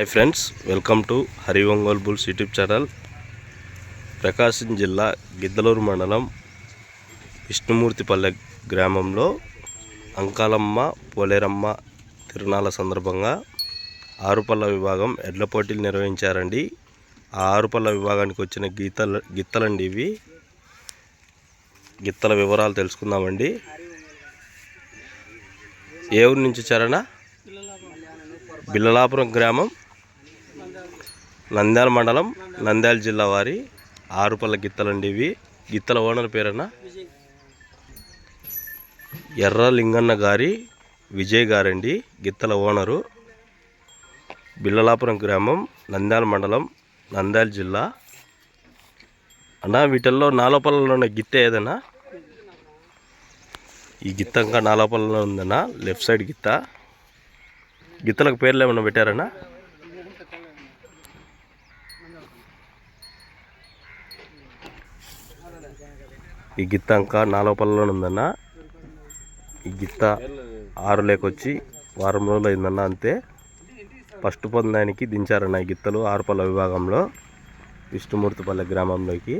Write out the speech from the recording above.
Hi friends welcome to Hari Ongole bulls YouTube channel Prakasam జిల్లా గిద్దలూరు మండలం విష్ణుమూర్తిపల్లె గ్రామంలో అంకాలమ్మ పోలేరమ్మ తిరునాళ్ళ సందర్భంగా ఆరుపల్ల విభాగం ఎడ్ల పోటీలు నిర్వహించారండి. ఆ ఆరుపల్ల విభాగానికి వచ్చిన గీతలు గిత్తలండి ఇవి. గిత్తల వివరాలు తెలుసుకుందామండి. ఏ ఊరి నుంచి వచ్చారన్నా బిల్లలాపురం గ్రామం. నంద్యాల మండలం నంద్యాల జిల్లా వారి ఆరుపల్ల గిత్తలండి ఇవి. గిత్తల ఓనర్ పేరన్నా ఎర్ర లింగన్న గారి విజయ్ గారండి గిత్తల ఓనరు. బిల్లలాపురం గ్రామం నంద్యాల మండలం నంద్యాల జిల్లా. అన్నా వీటిల్లో నాలోపల్లలో ఉన్న గిత్త ఏదన్నా? ఈ గిత్త ఇంకా నాలోపల్లలో ఉందన్నా లెఫ్ట్ సైడ్ గిత్త. గిత్తలకు పేర్లు ఏమన్నా పెట్టారన్నా? ఈ గిత్త ఇంకా నాలోపల్లలో ఉందన్న. ఈ గిత్త ఆరు లేకొచ్చి వారం రోజులు అయిందన్న అంతే. ఫస్ట్ పొందానికి దించారన్న ఈ గిత్తలు ఆరుపల్ల విభాగంలో. విష్ణుమూర్తిపల్లె గ్రామంలోకి.